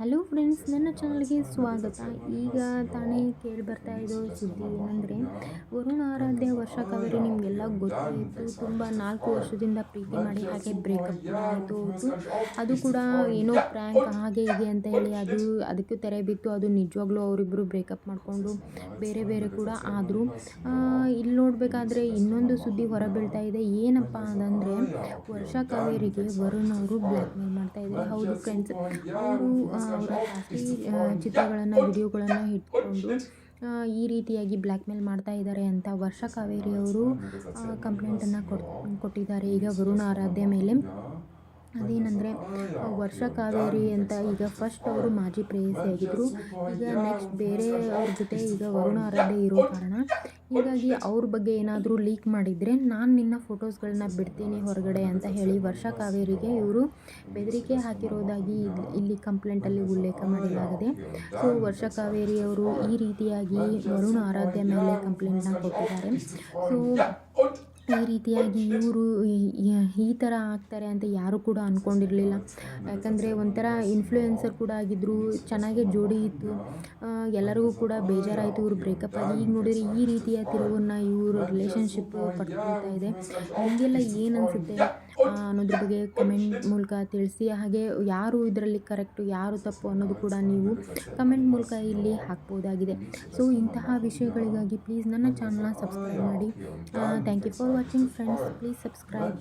Hello friends, ನನ್ನ ಚಾನಲ್ಗೆ ಸ್ವಾಗತ. ಈಗ ತಾನೇ ಕೇಳಿ ಬರ್ತಾ ಇರೋ ಸುದ್ದಿ ಏನಂದರೆ, ವರುಣ ಆರಾಧ್ಯ ವರ್ಷ ಕಾವೇರಿ ನಿಮಗೆಲ್ಲ ಗೊತ್ತಾಯಿತು ತುಂಬ ನಾಲ್ಕು ವರ್ಷದಿಂದ ಪ್ರೀತಿ ಮಾಡಿ ಹಾಗೆ ಬ್ರೇಕಪ್ ಆಯಿತು. ಅದು ಕೂಡ ಏನೋ ಪ್ರ್ಯಾಂಕ್ ಹಾಗೆ ಹೀಗೆ ಅಂತ ಹೇಳಿ ಅದು ಅದಕ್ಕೆ ತೆರೆ ಬಿತ್ತು. ಅದು ನಿಜವಾಗ್ಲೂ ಅವರಿಬ್ಬರು ಬ್ರೇಕಪ್ ಮಾಡಿಕೊಂಡು ಬೇರೆ ಬೇರೆ ಕೂಡ ಆದರೂ. ಇಲ್ಲಿ ನೋಡಬೇಕಾದ್ರೆ ಇನ್ನೊಂದು ಸುದ್ದಿ ಹೊರಬೀಳ್ತಾ ಇದೆ. ಏನಪ್ಪ ಅಂತಂದರೆ ವರ್ಷ ಕಾವೇರಿಗೆ ವರುಣ್ ಅವರು ಬ್ಲ್ಯಾಕ್ ಮೇಲ್ ಮಾಡ್ತಾ ಇದ್ದಾರೆ. ಹೌದು ಫ್ರೆಂಡ್ಸ್ ಅವರು ಅವರ ಈ ಚಿತ್ರಗಳನ್ನು ವಿಡಿಯೋಗಳನ್ನು ಇಟ್ಕೊಂಡು ಈ ರೀತಿಯಾಗಿ ಬ್ಲ್ಯಾಕ್ ಮೇಲ್ ಮಾಡ್ತಾ ಇದ್ದಾರೆ ಅಂತ ವರ್ಷ ಕಾವೇರಿ ಅವರು ಕಂಪ್ಲೇಂಟನ್ನು ಕೊಟ್ ಕೊಟ್ಟಿದ್ದಾರೆ. ಈಗ ವರುಣ ಆರಾಧ್ಯ ಮೇಲೆ. ಅದೇನೆಂದರೆ ವರ್ಷ ಕಾವೇರಿ ಅಂತ ಈಗ ಫಸ್ಟ್ ಅವರು ಮಾಜಿ ಪ್ರೇಯಸಿಯಾಗಿದ್ದರು ಈಗ ನೆಕ್ಸ್ಟ್ ಬೇರೆ ಅವ್ರ ಜೊತೆ ಈಗ ವರುಣ ಆರಾಧ್ಯ ಇರೋ ಕಾರಣ. ಹೀಗಾಗಿ ಅವ್ರ ಬಗ್ಗೆ ಏನಾದರೂ ಲೀಕ್ ಮಾಡಿದರೆ ನಾನು ನಿನ್ನ ಫೋಟೋಸ್ಗಳನ್ನ ಬಿಡ್ತೀನಿ ಹೊರಗಡೆ ಅಂತ ಹೇಳಿ ವರ್ಷ ಕಾವೇರಿಗೆ ಇವರು ಬೆದರಿಕೆ ಹಾಕಿರೋದಾಗಿ ಇಲ್ಲಿ ಕಂಪ್ಲೇಂಟಲ್ಲಿ ಉಲ್ಲೇಖ ಮಾಡಲಾಗಿದೆ ಸೊ ವರ್ಷ ಕಾವೇರಿ ಅವರು ಈ ರೀತಿಯಾಗಿ ವರುಣ ಆರಾಧ್ಯ ಮೇಲೆ ಕಂಪ್ಲೇಂಟ್ನ ಕೊಟ್ಟಿದ್ದಾರೆ. ಸೊ ಈ ರೀತಿಯಾಗಿ ಇವರು ಈ ಥರ ಆಗ್ತಾರೆ ಅಂತ ಯಾರೂ ಕೂಡ ಅಂದ್ಕೊಂಡಿರಲಿಲ್ಲ ಯಾಕಂದರೆ ಒಂಥರ ಇನ್ಫ್ಲೂಯೆನ್ಸರ್ ಕೂಡ ಆಗಿದ್ದರು ಚೆನ್ನಾಗೇ ಜೋಡಿ ಇತ್ತು. ಎಲ್ಲರಿಗೂ ಕೂಡ ಬೇಜಾರಾಯಿತು ಇವರು ಬ್ರೇಕಪ್ ಆಗಿ. ಈಗ ನೋಡಿದರೆ ಈ ರೀತಿಯ ತಿರುವನ್ನು ಇವರು ರಿಲೇಷನ್ಶಿಪ್ ಪಡ್ಕೊಳ್ತಾ ಇದೆ. ಹೀಗೆಲ್ಲ ಏನು ಅನಿಸುತ್ತೆ? ಅನ್ನೋದ್ರ ಬಗ್ಗೆ ಕಮೆಂಟ್ ಮೂಲಕ ತಿಳಿಸಿ ಹಾಗೆ ಯಾರು ಇದರಲ್ಲಿ ಕರೆಕ್ಟು ಯಾರು ತಪ್ಪು ಅನ್ನೋದು ಕೂಡ ನೀವು ಕಮೆಂಟ್ ಮೂಲಕ ಇಲ್ಲಿ ಹಾಕ್ಬೋದಾಗಿದೆ. ಸೊ ಇಂತಹ ವಿಷಯಗಳಿಗಾಗಿ ಪ್ಲೀಸ್ ನನ್ನ ಚಾನಲ್ನ ಸಬ್ಸ್ಕ್ರೈಬ್ ಮಾಡಿ. Thank you for watching friends please subscribe